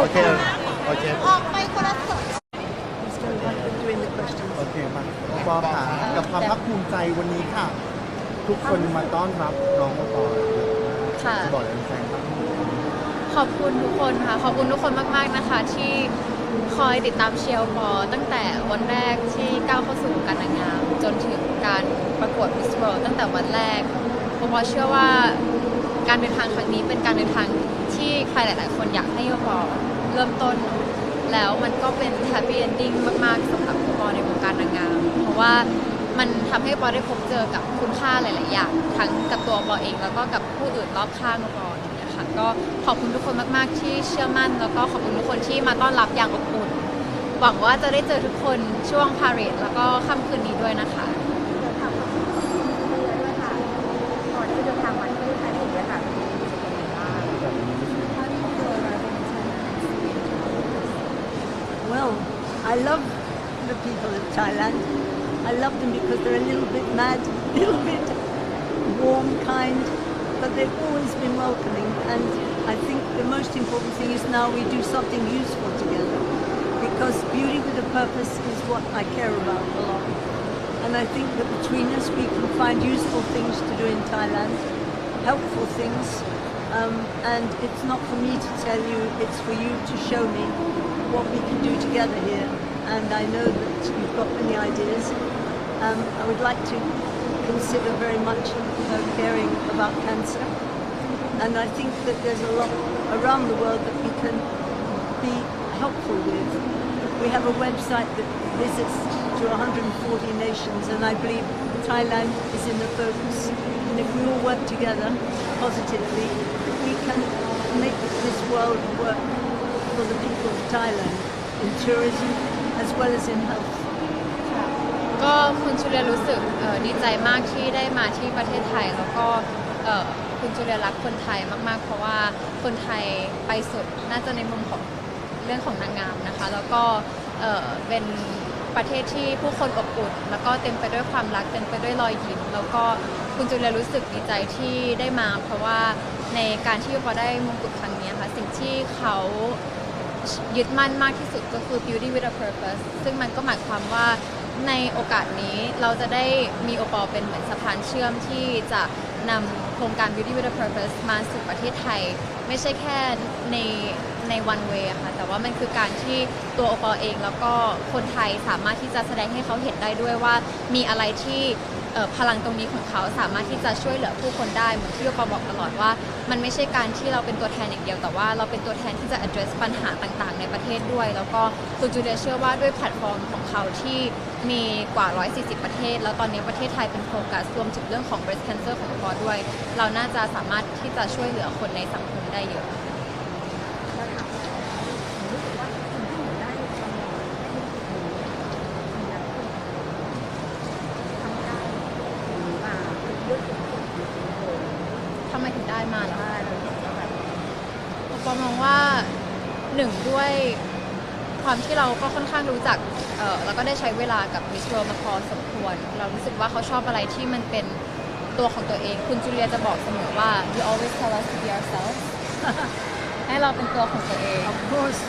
โอเคโอเคออกไปคนละส่วน doing the questions. โอเคมาปอค่ะกับความภาคภูมิใจวันนี้ค่ะ ทุกคนมาต้อนรับน้องปอเยอะมากค่ะ จะบอกอะไรแฟนๆบ้างขอบคุณทุกคนค่ะ ขอบคุณทุกคนมาก ๆ นะคะ ที่คอยติดตามเชียร์ปอตั้งแต่วันแรกที่ก้าวเข้าสู่วงการนางงาม จนถึงการประกวด Miss World ตั้งแต่วันแรกปอเชื่อว่าการเดินทางครั้งนี้เป็นการเดินทางที่ใครหลาย ๆ คนอยากให้ปอ เริ่มต้น แล้วมันก็เป็น happy ending มากๆสำหรับปอในวงการนางงามเพราะว่ามันทำให้ปอได้พบเจอกับคุณค่าหลาย ๆ อย่าง ทั้งกับตัวปอเองแล้วก็กับผู้อื่นรอบข้างปออย่างเงี้ยค่ะก็ขอบคุณทุกคนมาก ๆ ที่เชื่อมั่น แล้วก็ขอบคุณทุกคนที่มาต้อนรับอย่างอบอุ่นหวังว่าจะได้เจอทุกคนช่วงพาเรดแล้วก็ค่ำคืนนี้ด้วยนะคะ I love the people of Thailand. I love them because they're a little bit mad, a little bit warm, kind, but they've always been welcoming. And I think the most important thing is now we do something useful together because beauty with a purpose is what I care about a lot. And I think that between us we can find useful things to do in Thailand, helpful things. Um, and it's not for me to tell you, it's for you to show me what we can do together here. And I know that you've got many ideas. Um, I would like to consider very much uh, caring about cancer. And I think that there's a lot around the world that we can be helpful with. We have a website that visits to 140 nations, and I believe Thailand is in the focus. And if we all work together positively, we can make this world work for the people of Thailand in tourism as well as in health. ก็คุณจูเลียรู้สึกดีใจมากที่ได้มาที่ประเทศไทย แล้วก็คุณจูเลียรักคนไทยมากๆ เพราะว่าคนไทยไปสุดน่าจะในมุมของเรื่องของนางงามนะคะ แล้วก็เป็นประเทศที่ผู้คนอบอุ่น แล้วก็เต็มไปด้วยความรักเต็มไปด้วยรอยยิ้มแล้วก็ คุณจูเลียรู้สึกดีใจที่ได้มา เพราะว่าในการที่พอได้มงกุฎครั้งนี้ค่ะสิ่งที่เขายึดมั่นมากที่สุดก็คือ beauty with a purpose ซึ่งมันก็หมายความว่าในโอกาสนี้เราจะได้มีโอปอเป็นเหมือนสะพานเชื่อมที่จะนำโครงการ beauty with a purpose มาสู่ประเทศไทย ไม่ใช่แค่ในใน one way อะค่ะแต่ว่ามันคือการที่ตัวโอปอเองแล้วก็คนไทยสามารถที่จะแสดงให้เขาเห็นได้ด้วยว่ามีอะไรที่ พลังตรงนี้ของเขาสามารถที่จะช่วยเหลือผู้คนได้เหมือนที่โอปอบอกตลอดว่า มันไม่ใช่การที่เราเป็นตัวแทนอย่างเดียว แต่ว่าเราเป็นตัวแทนที่จะ address ปัญหาต่างๆ ในประเทศด้วย แล้วก็คุณจูเลียเชื่อว่าด้วยแพลตฟอร์มของเขาที่มีกว่า 140 ประเทศ แล้วตอนนี้ประเทศไทยเป็นโฟกัสรวมถึงเรื่องของ breast cancer ของพอด้วย เราน่าจะสามารถที่จะช่วยเหลือคนในสังคมได้เยอะ แล้วถามว่าผมรู้สึกว่าสิ่งที่หนูได้ทำได้ดีแล้วทำได้หรือมาด้วยตัวเองโอ้ ทำไมถึงได้มาล่ะ ได้เลยแล้วแบบ ปอมองว่า หนึ่งด้วยความที่เราก็ค่อนข้างรู้จักเออแล้วก็ได้ใช้เวลากับมิสโรมาพอสมควร เรารู้สึกว่าเขาชอบอะไรที่มันเป็นตัวของตัวเอง คุณจูเลียจะบอกเสมอว่า you always tell us to be ourselves ให้เราเป็นตัวของตัวเอง Of course,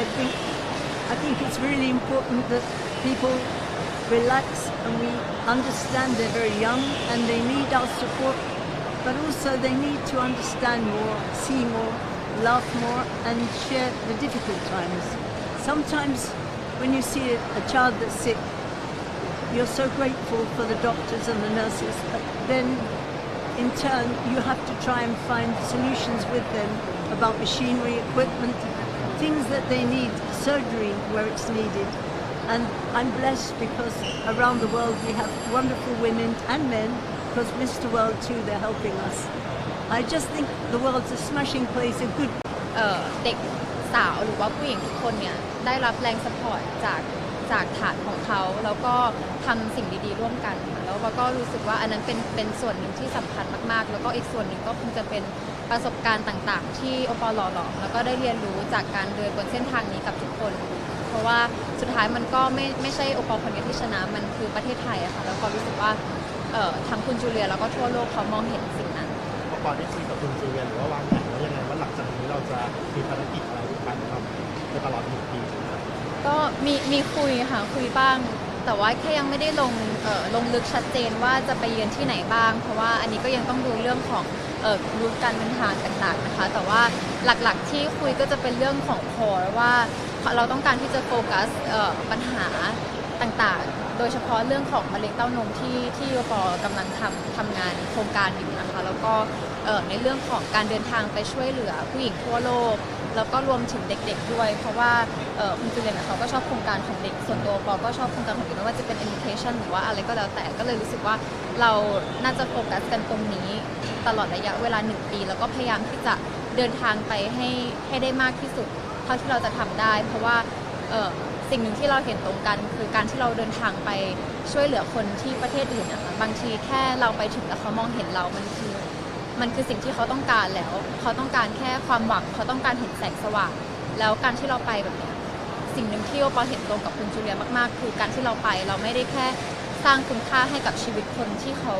I think I think it's really important that people relax and we understand they're very young and they need our support, but also they need to understand more, see more, laugh more, and share the difficult times. Sometimes when you see a, child that's sick, you're so grateful for the doctors and the nurses, but then in turn, you have to try and find solutions with them about machinery, equipment, things that they need, surgery where it's needed. And I'm blessed because around the world we have wonderful women and men, because Mr. World too, they're helping us. I just think the world's a smashing place, a good เอ่อเด็กสาวหรือว่าผู้หญิงทุกคนเนี่ยได้รับแรงสปอร์ตจากจากฐานของเขา แล้วก็ทำสิ่งดีๆ ร่วมกันค่ะแล้วเราก็รู้สึกว่าอันนั้นเป็นเป็นส่วนหนึ่งที่สำคัญมากๆ แล้วก็อีกส่วนหนึ่งก็คงจะเป็นประสบการณ์ต่างๆ ที่โอปอลหล่อหลอมแล้วก็ได้เรียนรู้จากการเดินบนเส้นทางนี้กับทุกคน เพราะว่าสุดท้ายมันก็ไม่ไม่ใช่โอปอลคนเดียวที่ชนะมันคือประเทศไทยอะค่ะแล้วก็รู้สึกว่าเอ่อทั้งคุณจูเลียแล้วก็ทั่วโลกเขามองเห็นสิ่งนั้น ปอนได้คุยกับคุณจูเลียนหรือว่าวางแผนว่ายังไงว่าหลังจากนี้เราจะมีภารกิจอะไรบ้างครับตลอดหนึ่งปีก็มีมีคุยค่ะคุยบ้าง แต่ว่าแค่ยังไม่ได้ลงเอ่อลงลึกชัดเจนว่าจะไปเยือนที่ไหนบ้าง เพราะว่าอันนี้ก็ยังต้องดูเรื่องของเอ่อรูทการเดินทางต่างๆนะคะ แต่ว่าหลักๆที่คุยก็จะเป็นเรื่องของคอว่าเราต้องการที่จะโฟกัสปัญหาต่างๆ โดยเฉพาะเรื่องของมะเร็งเต้านมที่ที่วปกำลังทำทำงานโครงการอยู่นะคะ แล้วก็ ในเรื่องของการเดินทางไปช่วยเหลือผู้หญิงทั่วโลก แล้วก็รวมถึงเด็ก ๆ ด้วย เพราะว่าคุณจูเลียนเขาก็ชอบโครงการของเด็กส่วนตัวปอก็ชอบโครงการของเด็กไม่ว่าจะเป็น education หรือว่าอะไรก็แล้วแต่ก็เลยรู้สึกว่าเราน่าจะโฟกัสกันตรงนี้ตลอดระยะเวลาหนึ่งปี แล้วก็พยายามที่จะเดินทางไปให้ให้ได้มากที่สุดเท่าที่เราจะทำได้ เพราะว่าสิ่งหนึ่งที่เราเห็นตรงกัน คือการที่เราเดินทางไปช่วยเหลือคนที่ประเทศอื่นนะคะบางทีแค่เราไปถึงแล้วเขามองเห็นเรามันคือ มันคือสิ่งที่เขาต้องการแล้ว เขาต้องการแค่ความหวัง เขาต้องการเห็นแสงสว่าง แล้วการที่เราไปแบบเนี้ยสิ่งหนึ่งที่โอปอเห็นตรงกับคุณจูเลียมากๆ คือการที่เราไปเราไม่ได้แค่สร้างคุณค่าให้กับชีวิตคนที่เขา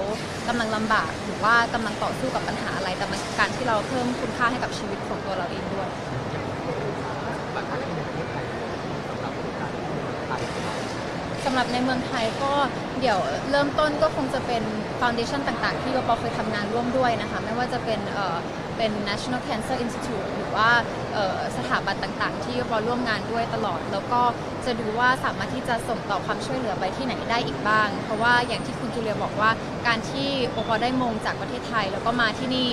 กำลังลำบาก หรือว่ากำลังต่อสู้กับปัญหาอะไร แต่มันคือการที่เราเพิ่มคุณค่าให้กับชีวิตของตัวเราเองด้วย สำหรับในเมืองไทยก็เดี๋ยวเริ่มต้นก็คงจะเป็นฟ u n d a t i o n ต่างๆ ที่วปเคยทำงานร่วมด้วยนะคะ ไม่ว่าจะเป็นเอ่อเป็น National Cancer Institute หรือว่าสถาบันต่างๆ ที่วปร่วมงานด้วยตลอด แล้วก็จะดูว่าสามารถที่จะส่งต่อความช่วยเหลือไปที่ไหนได้อีกบ้าง เพราะว่าอย่างที่คุณจูเลียบอกว่า การที่วปอได้มงจากประเทศไทย แล้วก็มาที่นี่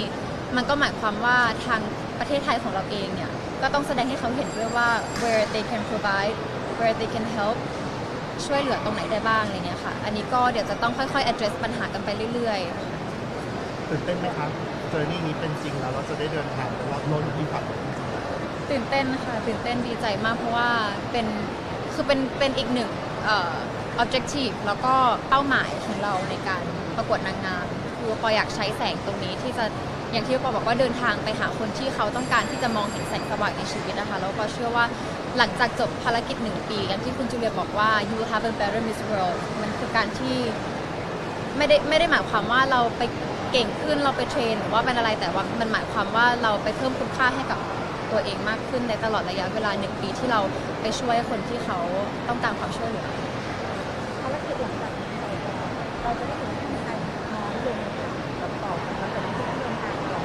มันก็หมายความว่าทางประเทศไทยของเราเองเนี่ยก็ต้องแสดงให้เขาเห็นด้วยว่า where they can provide where they can help ช่วยเหลือตรงไหนได้บ้างอะไรเงี้ยค่ะ อันนี้ก็เดี๋ยวจะต้องค่อยๆ address ปัญหากันไปเรื่อยตื่นเต้นไหมครับเจอร์นี่นี้เป็นจริงแล้วเราจะได้เดินทางไปรอบโลกที่ฝันๆ ตื่นเต้นค่ะ ตื่นเต้นดีใจมากเพราะว่าเป็นคือเป็นเป็นอีกหนึ่งเอ่อ objective แล้วก็เป้าหมายของเราในการประกวดนางงามคือปออยากใช้แสงตรงนี้ที่จะอย่างที่ปอบอกว่าเดินทางไปหาคนที่เขาต้องการที่จะมองเห็นแสงสว่างในชีวิตนะคะแล้วก็เชื่อว่า หลังจากจบภารกิจหนึ่งปีอย่างที่คุณจูเลียบอกว่า you have a better Miss World มันคือการที่ไม่ได้ไม่ได้หมายความว่าเราไปเก่งขึ้นเราไปเทรนหรือว่าเป็นอะไรแต่ว่ามันหมายความว่าเราไปเพิ่มคุณค่าให้กับตัวเองมากขึ้นในตลอดระยะเวลาหนึ่งปีที่เราไปช่วยคนที่เขาต้องการความช่วยเหลือภารกิจหลังจากนี้เราจะได้เห็นอยลงกับต่อกันแล้วแต่ที่เดินทางต่อ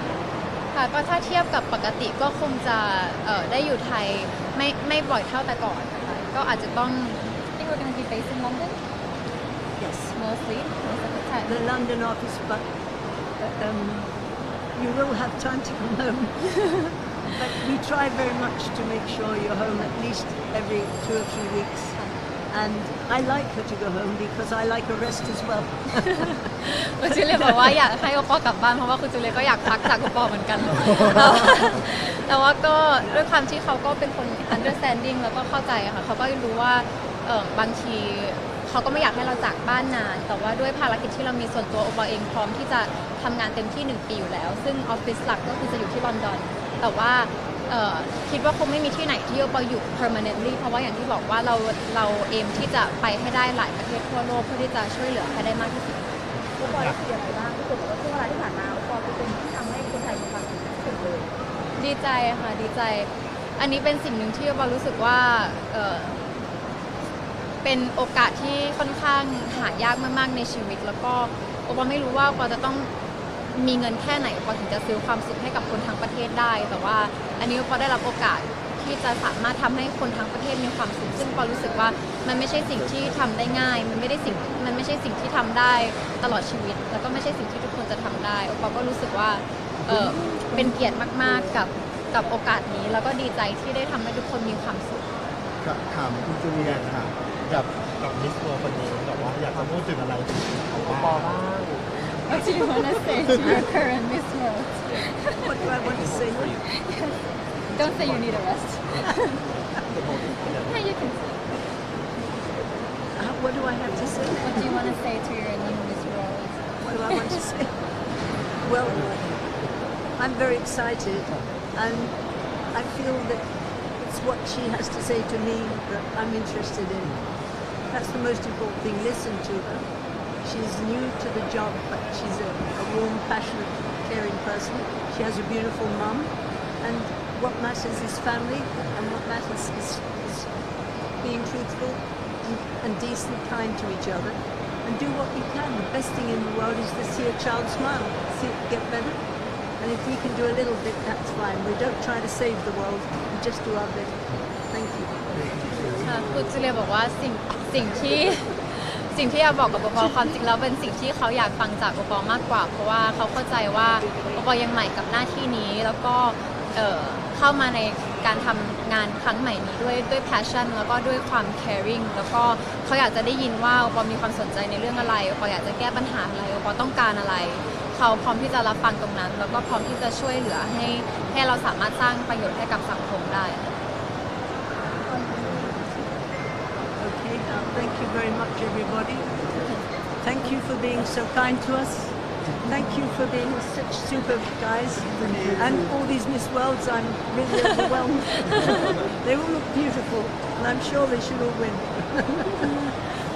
ค่ะ ก็ถ้าเทียบกับปกติก็คงจะเอ่อได้อยู่ไทยไม่ไม่บ่อยเท่าแต่ก่อนนะคะก็อาจจะต้อง I think we're going to be based in London Yes. mostly most of the time The London office, but uh, um, you will have time to come home. but we try very much to make sure you're home at least every two or three weeks. And I like her to go home because I like a rest as well. คุณจูเลียบอกว่าอยากให้โอปอกลับบ้านเพราะว่าคุณจูเลียก็อยากพักจากโอปอเหมือนกัน แต่ว่าแต่ว่าก็ด้วยความที่เขาก็เป็นคน understanding แล้วก็เข้าใจอะค่ะเขาก็รู้ว่าเออบางทีเขาก็ไม่อยากให้เราจากบ้านนาน แต่ว่าด้วยภารกิจที่เรามีส่วนตัวโอปอเองพร้อมที่จะทำงานเต็มที่ 1 ปีอยู่แล้ว ซึ่งออฟฟิศหลักก็คือจะอยู่ที่ลอนดอน แต่ว่าเอ่อ คิดว่าคงไม่มีที่ไหนที่โอปออยู่ permanently เพราะว่าอย่างที่บอกว่าเราเราเอมที่จะไปให้ได้หลายประเทศทั่วโลกเพื่อที่จะช่วยเหลือให้ได้มากที่สุดอุปกรณ์รู้สึกยังไงบ้างที่สุดกว่าช่วงเวลาที่ผ่านมาอุปกรณ์เป็นคนที่ทำให้คนไทยมีความสุขที่สุดเลยดีใจค่ะดีใจ อันนี้เป็นสิ่งหนึ่งที่เรารู้สึกว่าเอ่อเป็นโอกาสที่ค่อนข้างหายากมากๆในชีวิต แล้วก็โอปอไม่รู้ว่าปอจะต้องมีเงินแค่ไหนปอถึงจะซื้อความสุขให้กับคนทั้งประเทศได้ แต่ว่า อันนี้ปอได้รับโอกาสที่จะสามารถทำให้คนทั้งประเทศมีความสุขซึ่งปอรู้สึกว่ามันไม่ใช่สิ่งที่ทำได้ง่าย มันไม่ได้สิ่งมันไม่ใช่สิ่งที่ทำได้ตลอดชีวิต แล้วก็ไม่ใช่สิ่งที่ทุกคนจะทำได้โอปอก็รู้สึกว่าเอ่อเป็นเกียรติมาก ๆกับกับโอกาสนี้ แล้วก็ดีใจที่ได้ทำให้ทุกคนมีความสุขกับถามคุณจูเลียค่ะกับกับมิสเวิร์คนนี้แบบว่าอยากจะพูดถึงอะไรถึงเขาบ้าง What do you want to say to your current Miss World What do I want to say? Don't say you need a rest Yeah, you can say. Uh, what do I have to say? What do you want to say to your new Miss World What do I want to say? Well, I'm very excited, and I feel that it's what she has to say to me that I'm interested in. That's the most important thing. Listen to her. She's new to the job, but she's a, a warm, passionate, caring person. She has a beautiful mum, and what matters is family, and what matters is is being truthful and, and decent, kind to each other, and do what you can. The best thing in the world is to see a child smile, see it get better. And if we can do a little bit, that's fine. We don't try to save the world, we just do our bit. Thank you. ค่ะคุณจูเลียบอกว่าสิ่งสิ่งที่สิ่งที่อยากบอกกับปปความจริงแล้วเป็นสิ่งที่เขาอยากฟังจากปปมากกว่า เพราะว่าเขาเข้าใจว่าปปยังใหม่กับหน้าที่นี้แล้วก็เออ เข้ามาในการทำงานครั้งใหม่นี้ด้วยด้วย passion แล้วก็ด้วยความ caring แล้วก็เขาอยากจะได้ยินว่าปปมีความสนใจในเรื่องอะไรปปอยากจะแก้ปัญหาอะไรปปต้องการอะไร เขาพร้อมที่จะรับฟังตรงนั้น แล้วก็พร้อมที่จะช่วยเหลือให้ให้เราสามารถสร้างประโยชน์ให้กับสังคมได้ Okay, now thank you very much, everybody. Thank you for being so kind to us. Thank you for being such super guys. And all these Miss Worlds, I'm really overwhelmed. they all look beautiful, and I'm sure they should all win.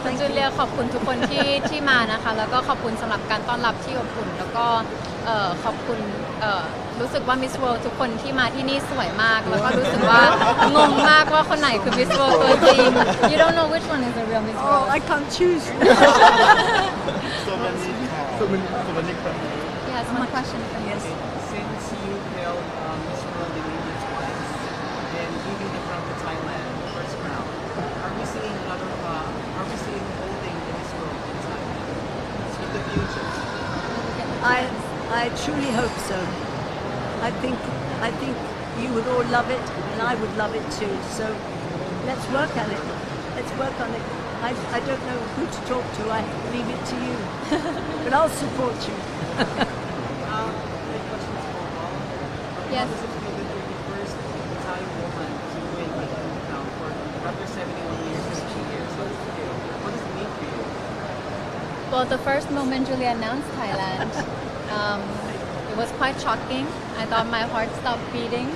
คุณ Thank จู you. เลียขอบคุณทุกคนที่ที่มานะคะ แล้วก็ขอบคุณสำหรับการต้อนรับที่อบอุ่น แล้วก็เอ่อขอบคุณเอ่อรู้สึกว่า Miss World ทุกคนที่มาที่นี่สวยมาก แล้วก็รู้สึกว่างงมากว่าคนไหนคือ Miss World ตัวจริง You don't know which one is the real Miss Oh, World I can't choose. ส่ว for, for question. Yes, one question yes. Since you held um, Miss World in India twice, and even the from Thailand, first round, are we seeing another, uh, are we seeing holding Miss World in Thailand? In the future? I, I truly hope so. I think, I think you would all love it, and I would love it too. So let's work on it. Let's work on it. I, I don't know who to talk to. I leave it to you. but I'll support you. Um, my question is for all. Yes. How does it feel that you're the first Thai woman to win the Indian crown for after 71 years and two years? How does it feel? What does it mean for you? Well, the first moment Julia announced Thailand, um, it was quite shocking. I thought my heart stopped beating,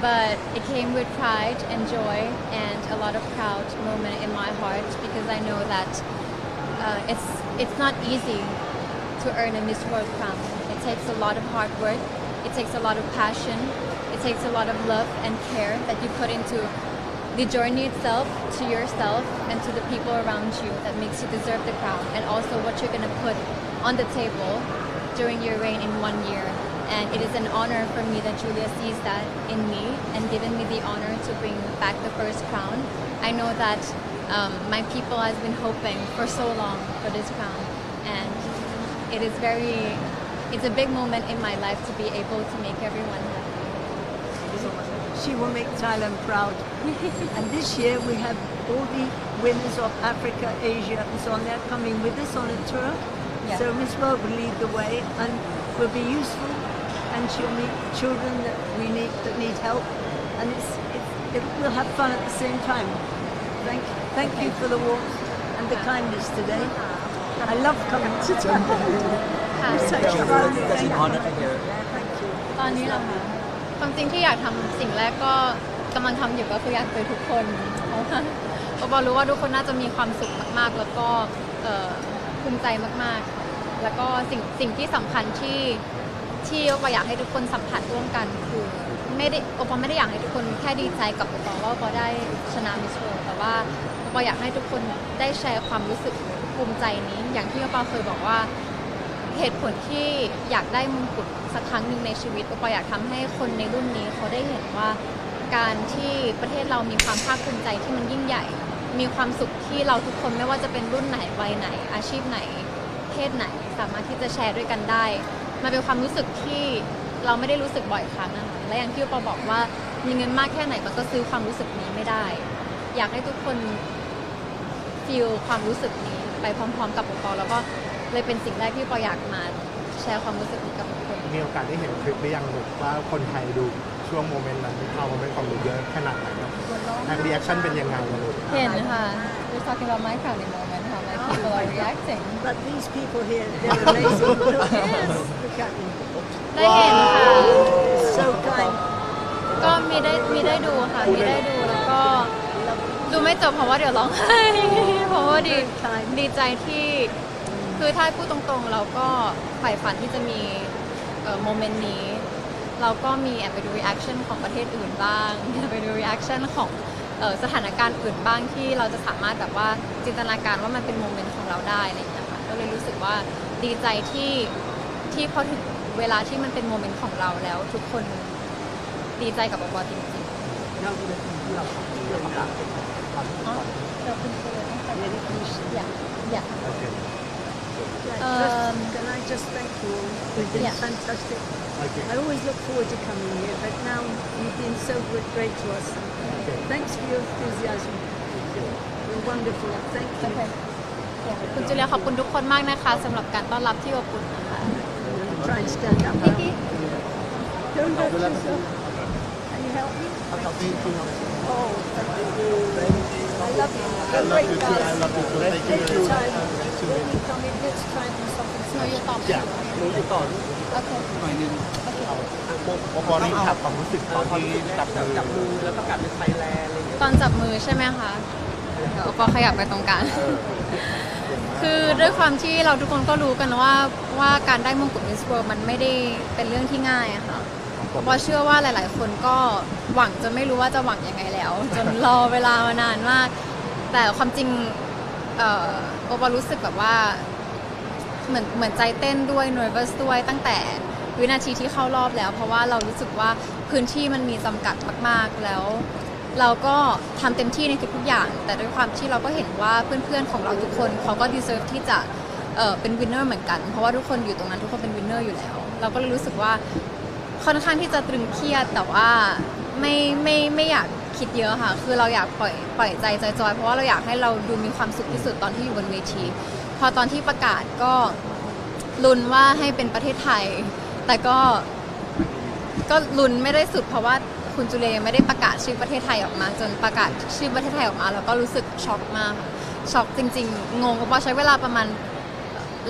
but it came with pride and joy and a lot of proud moment in my heart because I know that uh, it's it's not easy to earn a Miss World crown. It takes a lot of hard work. It takes a lot of passion. It takes a lot of love and care that you put into the journey itself to yourself and to the people around you that makes you deserve the crown and also what you're going to put on the table during your reign in one year and it is an honor for me that Julia sees that in me and given me the honor to bring back the first crown I know that um, my people has been hoping for so long for this crown and it is very it's a big moment in my life to be able to make everyone happy She will make Thailand proud. and this year we have all the winners of Africa, Asia, and so on. They're coming with us on a tour. Yeah. So Miss World will lead the way and will be useful. And she'll meet children that we need that need help. And it's, it's it, we'll have fun at the same time. Thank thank you for the warmth and the kindness today. I love coming to Thailand. ค่ะ You're such a fun. Thank you. honor to hear. Thank you. ตอนนี้เหรอคะความจริงที่อยากทำสิ่งแรกก็กำลังทำอยู่ก็คืออยากเจอทุกคนเพราะว่าเพราะว่ารู้ว่าทุกคนน่าจะมีความสุขมากๆ แล้วก็เอ่อภูมิใจมากๆค่ะแล้วก็สิ่งสิ่งที่สำคัญที่ที่โอปออยากให้ทุกคนสัมผัสร่วมกันคือไม่ได้โอปอไม่ได้อยากให้ทุกคนแค่ดีใจกับโอปอว่าโอปอได้ชนะมิสเวิลด์แต่ว่าโอปออยากให้ทุกคนได้แชร์ความรู้สึก ภูมิใจนี้ อย่างที่โอปอเคยบอกว่าเหตุผลที่อยากได้มงกุฎสักครั้งหนึ่งในชีวิตโอปออยากทำให้คนในรุ่นนี้เขาได้เห็นว่าการที่ประเทศเรามีความภาคภูมิใจที่มันยิ่งใหญ่ มีความสุขที่เราทุกคนไม่ว่าจะเป็นรุ่นไหนวัยไหน อาชีพไหน เพศไหนสามารถที่จะแชร์ด้วยกันได้ มันเป็นความรู้สึกที่เราไม่ได้รู้สึกบ่อยครั้งนะคะและอย่างที่โอปอบอกว่ามีเงินมากแค่ไหนมันก็ซื้อความรู้สึกนี้ไม่ได้ อยากให้ทุกคนฟีลความรู้สึกนี้ ไปพร้อม ๆ กับปอแล้วก็เลยเป็นสิ่งแรกที่ปออยากมาแชร์ความรู้สึกนี้กับทุกคน มีโอกาสได้เห็นคลิปหรือยังลูกว่าคนไทยดูช่วงโมเมนต์นั้นเอาโมเมนต์ของหนูเยอะขนาดไหนครับทางรีแอคชั่นเป็นยังไงลูกเห็นค่ะ We're talking about my crowning moment how my people are reacting But these people here, they're amazing. Look, Yes. look at them. ได้เห็นค่ะ So kind. ก็มีได้มีได้ดูค่ะ มีได้ดูแล้วก็ ดูไม่จบเพราะว่าเดี๋ยวร้องไห้ เพราะว่าดีดีใจที่คือถ้าพูดตรงๆ เราก็ใฝ่ฝันที่จะมีโมเมนต์นี้ เราก็มีแอบไปดู reaction ของประเทศอื่นบ้างแอบไปดู reaction ของเอ่อสถานการณ์อื่นบ้างที่เราจะสามารถแบบว่าจินตนาการว่ามันเป็นโมเมนต์ของเราได้อะไรอย่างเงี้ยค่ะก็เลยรู้สึกว่าดีใจที่ที่พอถึงเวลาที่มันเป็นโมเมนต์ของเราแล้ว ทุกคนดีใจกับบบจริงๆเรื่องวินาทีที่เราที่เราประกาศเป็นความรู้สึกก่อนเราคุณเคยตั้งแต่เรียนอยากอ ยากโอเค Right, Um, just, can I just thank you all? You've been Yeah. fantastic. โอเค I always look forward to coming here, but now you've been so good, great to us. Thanks for your enthusiasm. You're wonderful. Thank you. คุณจูเลียขอบคุณทุกคนมากนะคะสำหรับการต้อนรับที่อบอุ่นนะคะ Try and stand up. พี่กี้ Don't hurt yourself. Can you help me? Oh, thank you. I love you. I love you too. I love you too. Thank you. Next time, Thank you. when you come in, let's try and do something หนูอยู่ต่ออยากรู้อยู่ก่อนโอเคหน่อยนึงโอปอรีแคปความรู้สึกตอนที่จับจับจับมืออแล้วประกาศเป็นไทยแลนด์อะไรอย่างเงี้ยตอนจับมือใช่ไหมคะเดี๋ยวปอขยับไปตรงกลางคือด้วยความที่เราทุกคนก็รู้กันว่าว่าการได้มงกุฎมิสเวิร์มันไม่ได้เป็นเรื่องที่ง่ายอะค่ะ ปอเชื่อว่าหลาย ๆ คนก็หวังจนไม่รู้ว่าจะหวังยังไงแล้ว จนรอเวลามานานมาก แต่ความจริงเอ่อโอปอรู้สึกแบบว่าเหมือนเหมือนใจเต้นด้วย nervous ด้วยตั้งแต่วินาทีที่เข้ารอบแล้ว เพราะว่าเรารู้สึกว่าพื้นที่มันมีจำกัดมาก ๆ แล้ว เราก็ทำเต็มที่ในทุกๆอย่าง แต่ด้วยความที่เราก็เห็นว่าเพื่อน ๆ ของเราทุกคนเขาก็ deserve ที่จะเอ่อเป็น winner เหมือนกัน เพราะว่าทุกคนอยู่ตรงนั้นทุกคนเป็น winner อยู่แล้ว เราก็เลยรู้สึกว่า ค่อนข้างที่จะตรึงเครียดแต่ว่าไม่ไม่ไม่อยากคิดเยอะค่ะ คือเราอยากปล่อยปล่อยใจจอยๆเพราะว่าเราอยากให้เราดูมีความสุขที่สุดตอนที่อยู่บนเวที พอตอนที่ประกาศก็ลุ้นว่าให้เป็นประเทศไทย แต่ก็ก็ลุ้นไม่ได้สุดเพราะว่าคุณจุเลียยังไม่ได้ประกาศชื่อประเทศไทยออกมา จนประกาศชื่อประเทศไทยออกมา แล้วก็รู้สึกช็อกมากช็อกจริง ๆ งงเพราะใช้เวลาประมาณ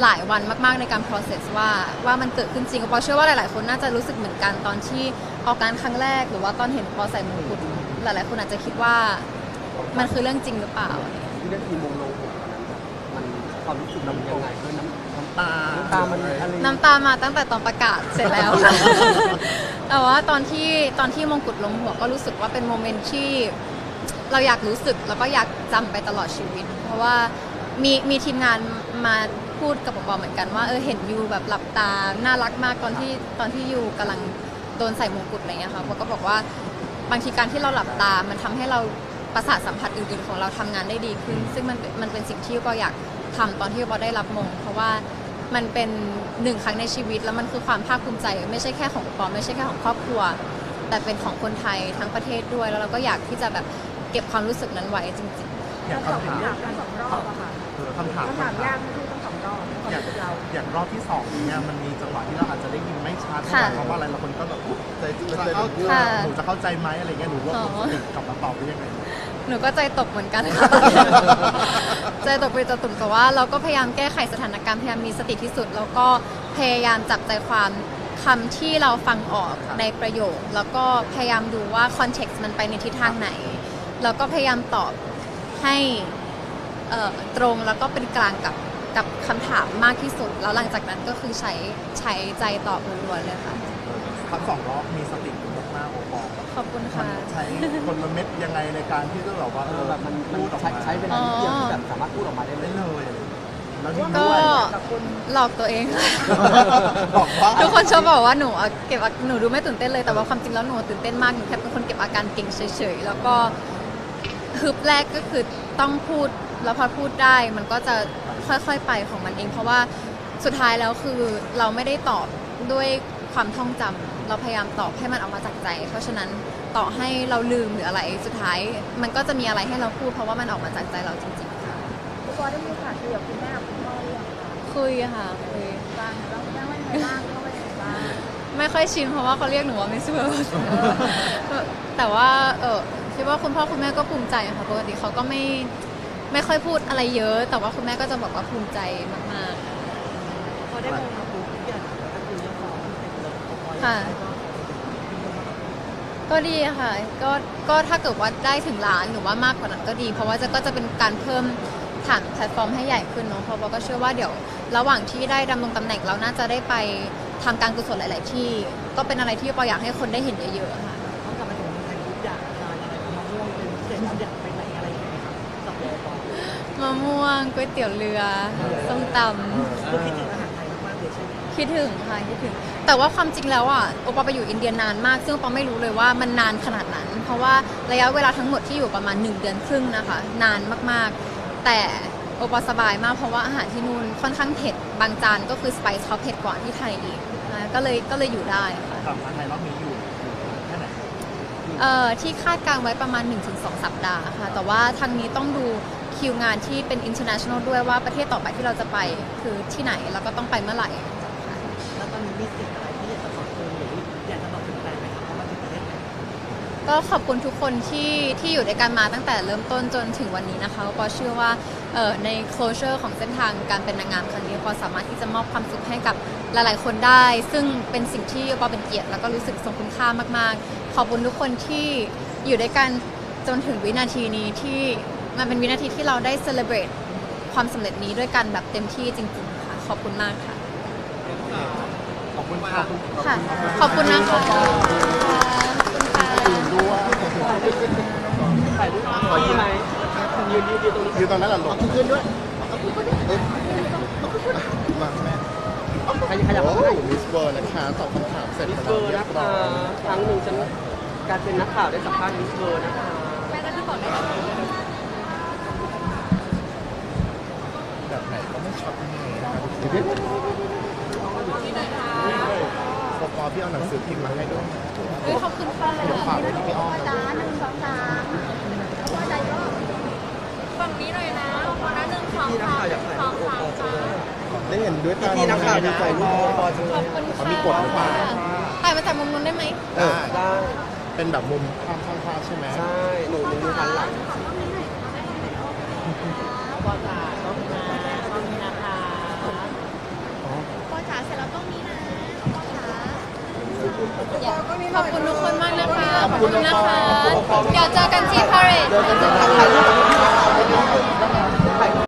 หลายวันมากๆในการ process ว่าว่ามันเกิดขึ้นจริงปอเชื่อว่าหลายๆ คนน่าจะรู้สึกเหมือนกันตอนที่ออกงานครั้งแรก หรือว่าตอนเห็นปอใส่มงกุฎหลายๆ คนอาจจะคิดว่ามันคือเรื่องจริงหรือเปล่าอะไรอย่างเงี้ยวินาทีมงลงหัวมันความรู้สึกมันยังไงด้วยน้ำน้ำตาน้ำน้ำตาตามัมันนอะไรน้ำตามาตั้งแต่ตอนประกาศเสร็จแล้วค่ะแต่ว่าตอนที่ตอนที่มงกุฎลงหัวก็รู้สึกว่าเป็นโมเมนต์ที่เราอยากรู้สึกแล้วก็อยากจำไปตลอดชีวิต เพราะว่ามีมีทีมงานมา พูดกับปอเหมือนกันว่าเออเห็นยูแบบหลับตา น่ารักมากตอนที่ตอนที่ยูกำลังโดนใส่มงกุฎอะไรเงี้ยค่ะปอก็บอกว่าบางทีการที่เราหลับตา มันทำให้เราประสาทสัมผัสอื่นๆของเราทำงานได้ดีขึ้น ซึ่งมันเป็นมันเป็นสิ่งที่ปออยากทำตอนที่ปอได้รับมง เพราะว่ามันเป็นหนึ่งครั้งในชีวิต แล้วมันคือความภาคภูมิใจ ไม่ใช่แค่ของปอไม่ใช่แค่ของครอบครัว แต่เป็นของคนไทยทั้งประเทศด้วย แล้วเราก็อยากที่จะแบบเก็บความรู้สึกนั้นไว้จริงอยากสองคำถามถามกันสองรอบอะค่ะเออคำถามคำถามยากไม่ใช่ต้ องสองรอบความอย่างรู้สึกเราอย่างรอบที่สองเนี่ยมันมีจังหวะที่เราอาจจะได้ยินไม่ชัดเท่าไหร่เพราะว่าอะไรเราคนก็แบบใจใจหนูจะเข้าใจไหมอะไรเงี้ยหนูว่าปกติกลับมาตอบได้ยังไงๆหนูก็ใจตกเหมือนกันค่ะ ใจตกไปจะตุ่มแต่ว่าเราก็พยายามแก้ไขสถานการณ์พยายามมีสติที่สุด แล้วก็พยายามจับใจความคำที่เราฟังออกครับ ในประโยค แล้วก็พยายามดูว่าคอนเท็กซ์มันไปในทิศทางไหน แล้วก็พยายามตอบให้เอ่อตรงแล้วก็เป็นกลางกับ กับคำถามมากที่สุด แล้วหลังจากนั้นก็คือใช้ใช้ใจตอบล้วนๆเลยค่ะ ทั้งสองรอบมีสติมากๆโอปอขอบคุณมัค่ะนใช้คนละเม็ดยังไงในการที่จะแบบว่าเอเอออแบบมันมันพูดออกใช้มาใช้เวลานิดเดียวที่แบบสามารถพูดออกมาได้เลได้ยเลยแล้วนี่ก็ด้วยกับคนหลอกตัวเองบอกว่า ทุกคนชอบบอกว่าหนูอะเก็บอาหนูดูไม่ตื่นเต้นเลยแต่ว่าความจริงแล้วหนูตื่นเต้นมากหนูแค่เป็นคนเก็บอาการเก่งเฉยๆแล้วก็ฮึบแรกก็คือต้องพูดแล้วพอพูดได้มันก็จะ ค่อย ๆ ไปของมันเอง เพราะว่าสุดท้ายแล้วคือเราไม่ได้ตอบด้วยความท่องจำเราพยายามตอบให้มันออกมาจากใจ เพราะฉะนั้นต่อให้เราลืมหรืออะไรสุดท้าย มันก็จะมีอะไรให้เราพูด เพราะว่ามันออกมาจากใจเราจริงๆค่ะคุณปอได้มีโอกาสคุยกับคุณแม่คุณพ่อหรือยังคะคุยค่ะคุยบ้างแล้วแม่ว่ายังไงบ้างพ่อว่ายังไงบ้างไม่ค่อยชินเพราะว่าเขาเรียกหนูว่ามิสเวิร์แต่ว่าเออคิดว่าคุณพ่อคุณแม่ก็ภูมิใจค่ะปกติเขาก็ไม่ ไม่ค่อยพูดอะไรเยอะ แต่ว่าคุณแม่ก็จะบอกว่าภูมิใจมากพอได้มงมาปุ๊บทุกอย่างก็คือเรื่องราวที่เป็นเรื่องของปอยๆค่ะก็ดีค่ะ ก็ก็ถ้าเกิดว่าได้ถึงล้านหรือว่ามากกว่านั้นก็ดี เพราะว่าจะก็จะเป็นการเพิ่มฐานแพลตฟอร์มให้ใหญ่ขึ้นเนาะเพราะว่าก็เชื่อว่าเดี๋ยว ระหว่างที่ได้ดำรงตำแหน่งเราน่าจะได้ไปทำการกุศลหลาย ๆ ที่ ก็เป็นอะไรที่ปออยากให้คนได้เห็นเยอะๆค่ะ ม่วงก๋วยเตี๋ยวเรือส้มตำคิดถึงอาหารไทยมากเลยใช่ไหมคิดถึงค่ะคิดถึง แต่ว่าความจริงแล้วอะโอปอไปอยู่อินเดียนานมาก ซึ่งโอปอไม่รู้เลยว่ามันนานขนาดนั้น เพราะว่าระยะเวลาทั้งหมดที่อยู่ประมาณ 1 เดือนครึ่งนะคะ นานมากๆ แต่โอปอสบายมากเพราะว่าอาหารที่นู่นค่อนข้างเผ็ด บางจานก็คือสไปซ์เขาเผ็ดกว่าที่ไทยอีกก็เลยก็เลยอยู่ได้ค่ะกลับมาไทยรอบนี้อยู่อยู่แค่ไหน เอ่อที่คาดการไว้ประมาณ 1-2 สัปดาห์ค่ะ แต่ว่าทางนี้ต้องดูคิวงานที่เป็น international ด้วยว่าประเทศต่อไปที่เราจะไปคือที่ไหนแล้วก็ต้องไปเมื่อไหร่ แล้วตอนนี้มีสิ่งอะไรที่อยากจะขอบคุณหรืออยากจะบอกถึงแฟนไหมครับเพราะมาถึงประเทศไทยก็ขอบคุณทุกคนที่ที่อยู่ด้วยกันมาตั้งแต่เริ่มต้นจนถึงวันนี้นะคะปอเชื่อว่า เอ่อใน closure ของเส้นทางการเป็นนางงามครั้งนี้ปอสามารถที่จะมอบความสุขให้กับหลาย ๆ คนได้ ซึ่งเป็นสิ่งที่ปอเป็นเกียรติแล้วก็รู้สึกทรงคุณค่ามาก ๆ ขอบคุณทุกคนที่อยู่ด้วยกันจนถึงวินาทีนี้ที่มันเป็นวินาทีที่เราได้ celebrate ความสำเร็จนี้ด้วยกันแบบเต็มที่จริง ๆ ค่ะ ขอบคุณมากค่ะ ขอบคุณค่ะค่ะ ขอบคุณนะคะขอบคุณค่ะด้วยขอยืนไหม ยืนยืนยืนตรงนี้ยืนตอนนั้นแหละหลงขึ้นด้วยมาแม่ใครขยับมาได้มิสเบอร์นะคะตอบคำถามเสร็จมิสไปเบแล้อวร์เรียนะบร้คะอยครั้งหนึ่งฉันการเป็นนักข่าวได้สัมภาษณ์มิสเบอร์นะคะแบบไหนก็ไม่ช็อตยังไงนะคะเดี๋ยวเดี๋ยวปปพี่เอาหนังสือพิมพ์มาให้ด้วยเฮ้ยขอบคุณค่ะเดี๋ยวฝากไว้ที่พี่อ้อมจ้าหนึ่งสองสามว่าใจก็ ฝั่งนี้หน่อยนะคนนะหนึ่งสองพี่นักสามข่าวอยากถ่ายรูปโองเลยได้เห็นด้วยตาพี่นักข่าวอยากถ่ายรูปโอจังเลขอบคุณค่ะมีกฎหรือเปล่าถ่ายมาจากมุมนู้นได้ไหมได้ เป็นแบบมุมข้างข้างๆใช่ไหมใช่หนูหนูดูหันหลัง พ่อจ๋าเสร็จแล้วต้องมีนะพ่อจ๋า ขอบคุณทุกคนมากนะคะ ขอบคุณนะคะ เดี๋ยวเจอกันที่พาเรด